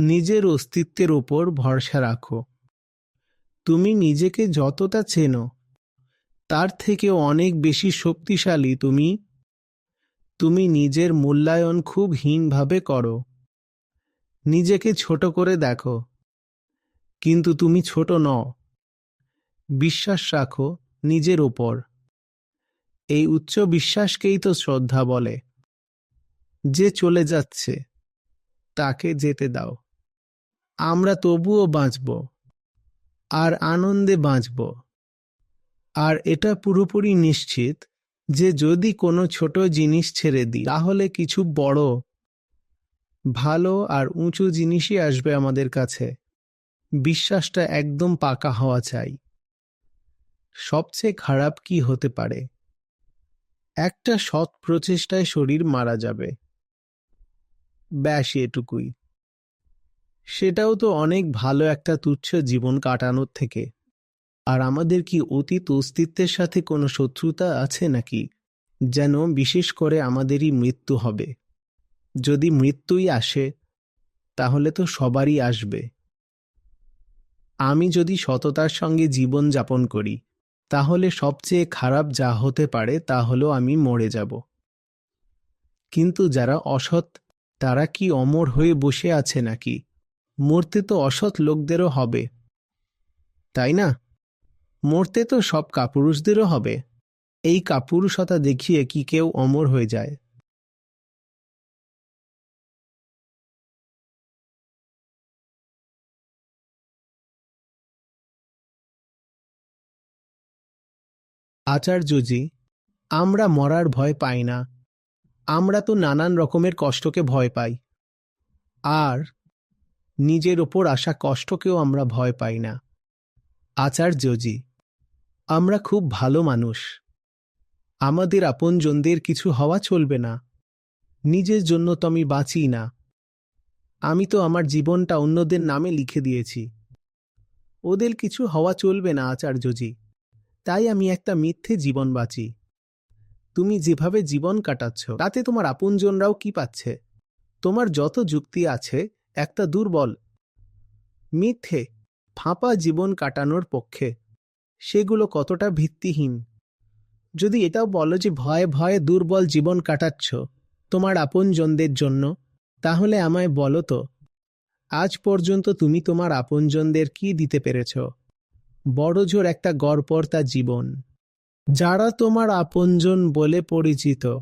নিজের অস্তিত্বের ওপর ভরসা রাখো। তুমি নিজেকে যতটা চেনো, তার থেকে অনেক বেশি শক্তিশালী তুমি। তুমি নিজের মূল্যায়ন খুব হীনভাবে করো। নিজেকে ছোট করে দেখো, কিন্তু তুমি ছোট নও। বিশ্বাস রাখো নিজের ওপর এই উচ্চ বিশ্বাসকেই তো শ্রদ্ধা বলে। যে চলে যাচ্ছে, তাকে যেতে দাও। আমরা তবুও বাঁচব, আর আনন্দে বাঁচব। আর এটা পুরোপুরি নিশ্চিত যে যদি কোনো ছোট জিনিস ছেড়ে দিই, তাহলে কিছু বড়, ভালো আর উঁচু জিনিসই আসবে আমাদের কাছে। বিশ্বাসটা একদম পাকা হওয়া চাই। সবচেয়ে খারাপ কি হতে পারে? একটা সৎ প্রচেষ্টায় শরীর মারা যাবে। ব্যাস এটুকুই। সেটাও তো অনেক ভালো একটা তুচ্ছ জীবন কাটানোর থেকে। আর আমাদের কি অতীত অস্তিত্বের সাথে কোনো শত্রুতা আছে নাকি? যেন বিশেষ করে আমাদেরই মৃত্যু হবে। যদি মৃত্যুই আসে, তাহলে তো সবারই আসবে। আমি যদি সততার সঙ্গে জীবন যাপন করি, তাহলে সবচেয়ে খারাপ যা হতে পারে তা হলো আমি মরে যাব। কিন্তু যারা অসৎ, তারা কি অমর হয়ে বসে আছে নাকি? মরতে তো অসৎ লোকদেরও হবে। তাই না? মরতে তো সব কাপুরুষদেরও হবে। এই কাপুরুষতা দেখিয়ে কি কেউ অমর হয়ে যায়? আচার্যজি, আমরা মরার ভয় পাই না। আমরা তো নানান রকমের কষ্টকে ভয় পাই। আর নিজের ওপর আসা কষ্টকেও আমরা ভয় পাই না। আচার্যজি, আমরা খুব ভালো মানুষ। আমাদের আপনজনদের কিছু হওয়া চলবে না। নিজের জন্য তো আমি বাঁচি না। আমি তো আমার জীবনটা অন্যদের নামে লিখে দিয়েছি। ওদের কিছু হওয়া চলবে না, আচার্যজি। তাই আমি একটা মিথ্যে জীবন বাঁচি। তুমি যেভাবে জীবন কাটাচ্ছ, তাতে তোমার আপনজনরাও কি পাচ্ছে? তোমার যত যুক্তি আছে একটা দুর্বল। মিথ্যে, ফাঁপা জীবন কাটানোর পক্ষে। সেগুলো কতটা ভিত্তিহীন। যদি এটাও বলো যে ভয়ে ভয়ে দুর্বল জীবন কাটাচ্ছ তোমার আপনজনদের জন্য, তাহলে আমায় বলো তো, আজ পর্যন্ত তুমি তোমার আপনজনদের কি দিতে পেরেছ? বড়জোর একটা গড়পর্তা জীবন। যারা তোমার আপনজন বলে পরিচিত,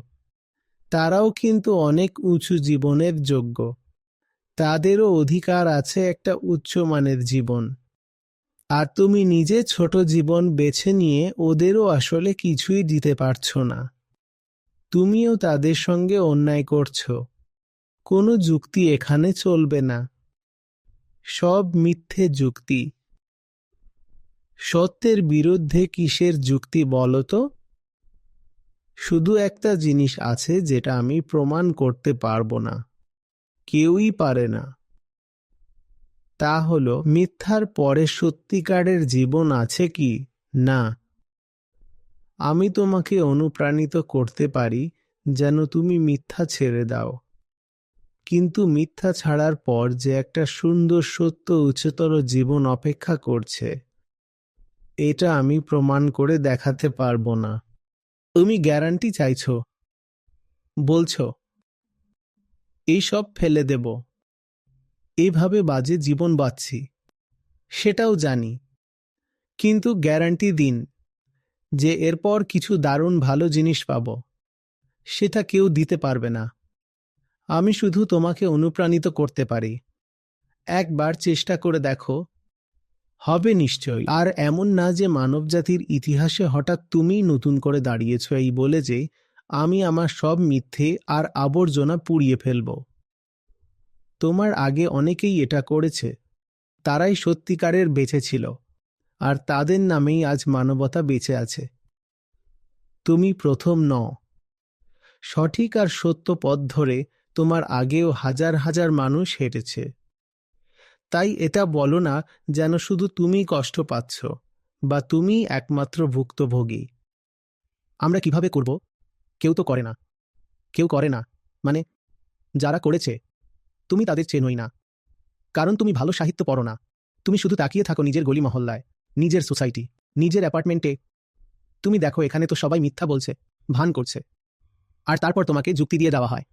তারাও কিন্তু অনেক উঁচু জীবনের যোগ্য। তাদেরও অধিকার আছে একটা উচ্চমানের জীবন। আর তুমি নিজে ছোট জীবন বেছে নিয়ে ওদেরও আসলে কিছুই দিতে পারছ না। তুমিও তাদের সঙ্গে অন্যায় করছ। কোনো যুক্তি এখানে চলবে না। সব মিথ্যে যুক্তি। সত্যের বিরুদ্ধে কিসের যুক্তি বলো তো? শুধু একটা জিনিস আছে যেটা আমি প্রমাণ করতে পারব না। কেউই পারে না। তা হল, মিথ্যার পরে সত্যিকারের জীবন আছে কি? না। আমি তোমাকে অনুপ্রাণিত করতে পারি যেন তুমি মিথ্যা ছেড়ে দাও। কিন্তু মিথ্যা ছাড়ার পর যে একটা সুন্দর, সত্য, উচ্চতর জীবন অপেক্ষা করছে, এটা আমি প্রমাণ করে দেখাতে পারব না। তুমি গ্যারান্টি চাইছো? বলছো এইসব ফেলে দেব। এভাবে বাজে জীবন বাঁচছি। সেটাও জানি। কিন্তু গ্যারান্টি দিন যে এরপর কিছু দারুণ ভালো জিনিস পাব। সেটা কেউ দিতে পারবে না। আমি শুধু তোমাকে অনুপ্রাণিত করতে পারি। একবার চেষ্টা করে দেখো। হবে নিশ্চয়ই। আর এমন না যে মানবজাতির ইতিহাসে হঠাৎ তুমিই নতুন করে দাঁড়িয়েছ এই বলে যে আমি আমার সব মিথ্যে আর আবর্জনা পুড়িয়ে ফেলব। তোমার আগে অনেকেই এটা করেছে। তারাই সত্যিকারের বেঁচে ছিল, আর তাদের নামেই আজ মানবতা বেঁচে আছে। তুমি প্রথম ন সঠিক আর সত্য পথ ধরে তোমার আগেও হাজার হাজার মানুষ হেঁটেছে। তাই এটা বলো না যেন শুধু তুমি কষ্ট পাচ্ছ, বা তুমি একমাত্র ভুক্তভোগী। আমরা কীভাবে করব? কেউ তো করে না। কেউ করে না। মানে যারা করেছে, তুমি তাদের চেনই না। কারণ তুমি ভালো সাহিত্য পড়ো না। তুমি শুধু তাকিয়ে থাকো নিজের গলি মহল্লায়, নিজের সোসাইটি, নিজের অ্যাপার্টমেন্টে। তুমি দেখো, এখানে তো সবাই মিথ্যা বলছে, ভান করছে। আর তারপর তোমাকে যুক্তি দিয়ে দেওয়া হয়।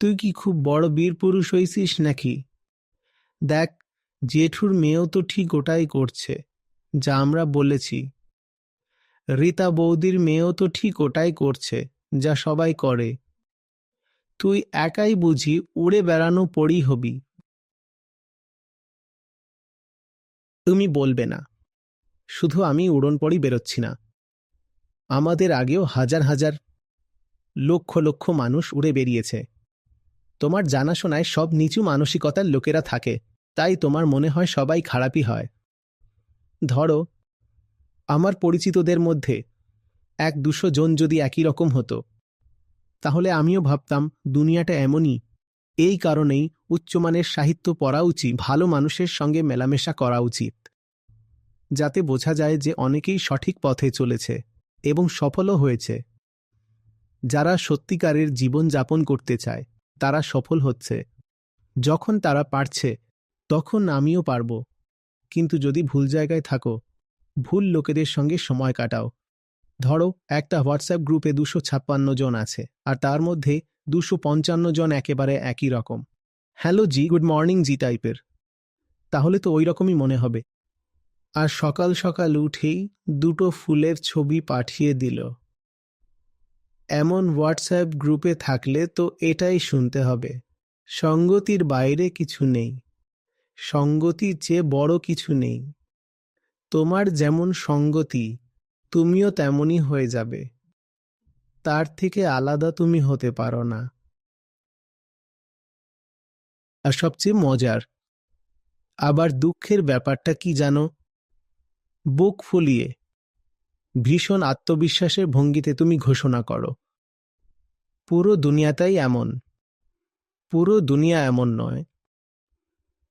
তুই কি খুব বড় বীর পুরুষ হইছিস নাকি? দেখ, জেঠুর মেয়েও তো ঠিক ওটাই করছে, যা আমরা বলেছি। রীতা বৌদির মেয়েও তো ঠিক ওটাই করছে, যা সবাই করে। তুই একাই বুঝি উড়ে বেড়ানো পড়ি হবি। তুমি বলবে না। শুধু আমি উড়ন পড়ি বেরোচ্ছি না। আমাদের আগেও হাজার হাজার, লক্ষ লক্ষ মানুষ উড়ে বেরিয়েছে। তোমার জানাশোনায় সব নিচু মানসিকতার লোকেরা থাকে, তাই তোমার মনে হয় সবাই খারাপই হয়। ধরো আমার পরিচিতদের মধ্যে এক দুশো জন যদি একই রকম হতো, তাহলে আমিও ভাবতাম দুনিয়াটা এমনই। এই কারণেই উচ্চমানের সাহিত্য পড়া উচিত, ভালো মানুষের সঙ্গে মেলামেশা করা উচিত। যাতে বোঝা যায় যে অনেকেই সঠিক পথে চলেছে এবং সফলও হয়েছে। যারা সত্যিকারের জীবন যাপন করতে চায়, তারা সফল হচ্ছে। যখন তারা পারছে, তখন আমিও পারব। কিন্তু যদি ভুল জায়গায় থাকো ভুল লোকেদের সঙ্গে সময় কাটাও। ধরো, একটা হোয়াটসঅ্যাপ গ্রুপে দুশো ছাপ্পান্ন জন আছে, আর তার মধ্যে দুশো পঞ্চান্ন জন একেবারে একই রকম। হ্যালো জি, গুড মর্নিং জি টাইপের। তাহলে তো ওই রকমই মনে হবে। আর সকাল সকাল উঠেই দুটো ফুলের ছবি পাঠিয়ে দিল। এমন হোয়াটসঅ্যাপ গ্রুপে থাকলে তো এটাই শুনতে হবে। সঙ্গতির বাইরে কিছু নেই। সঙ্গতির চেয়ে বড় কিছু নেই। তোমার যেমন সঙ্গতি, তুমিও তেমনই হয়ে যাবে। তার থেকে আলাদা তুমি হতে পারো না। আর সবচেয়ে মজার, আবার দুঃখের ব্যাপারটা কি জানো? বুক ফুলিয়ে, ভীষণ আত্মবিশ্বাসের ভঙ্গিতে তুমি ঘোষণা করো। পুরো দুনিয়াটাই এমন। পুরো দুনিয়া এমন নয়।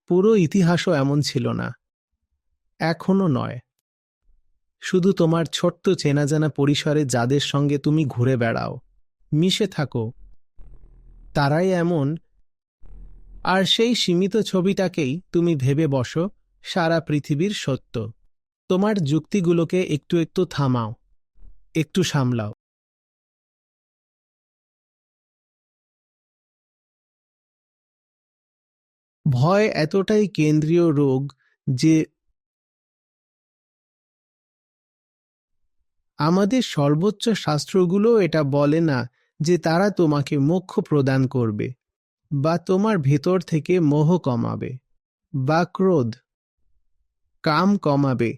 পুরো ইতিহাসও এমন ছিল না। এখনও নয়। শুধু তোমার ছোট্ট চেনা জানা পরিসরে যাদের সঙ্গে তুমি ঘুরে বেড়াও, মিশে থাকো। তারাই এমন। আর সেই সীমিত ছবিটাকেই তুমি ভেবে বসো, সারা পৃথিবীর সত্য। তোমার যুক্তিগুলোকে একটু একটু থামাও, একটু সামলাও। ভয় এতটাই কেন্দ্রীয় রোগ যে আমাদের সর্বোচ্চ শাস্ত্রগুলো এটা বলে না যে তারা তোমাকে মোক্ষ প্রদান করবে বা তোমার ভেতর থেকে মোহ কমাবে বা ক্রোধ, কাম কমাবে।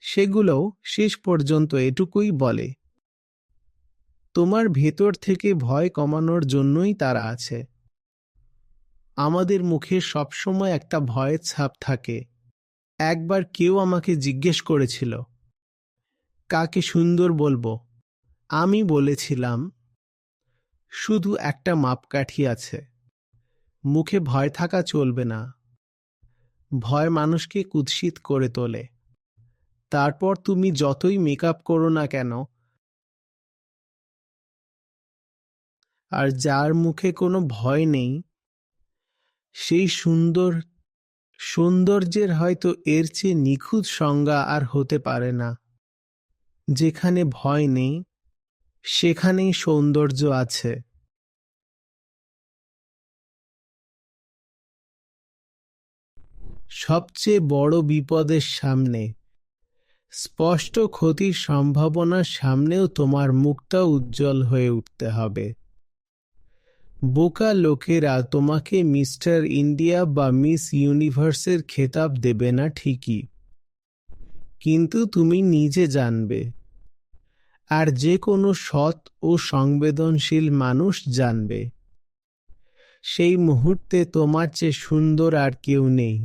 সেগুলোও শেষ পর্যন্ত এটুকুই বলে। তোমার ভেতর থেকে ভয় কমানোর জন্যই তারা আছে। আমাদের মুখে সবসময় একটা ভয়ের ছাপ থাকে। একবার কেউ আমাকে জিজ্ঞেস করেছিল কাকে সুন্দর বলব? আমি বলেছিলাম, শুধু একটা মাপকাঠি আছে। মুখে ভয় থাকা চলবে না। ভয় মানুষকে কুৎসিত করে তোলে। তারপর তুমি যতই মেকআপ করো না কেন, আর যার মুখে কোনো ভয় নেই, সেই সুন্দর, সৌন্দর্যের হয়তো এর চেয়ে নিখুঁত সংজ্ঞা আর হতে পারে না। যেখানে ভয় নেই, সেখানেই সৌন্দর্য আছে। সবচেয়ে বড় বিপদের সামনে, স্পষ্ট ক্ষতির সম্ভাবনার সামনেও তোমার মুখটা উজ্জ্বল হয়ে উঠতে হবে। বোকা লোকেরা তোমাকে মিস্টার ইন্ডিয়া বা মিস ইউনিভার্সের খেতাব দেবে না ঠিকই, কিন্তু তুমি নিজে জানবে। আর যে কোনো সৎ ও সংবেদনশীল মানুষ জানবে। সেই মুহূর্তে তোমার চেয়ে সুন্দর আর কেউ নেই।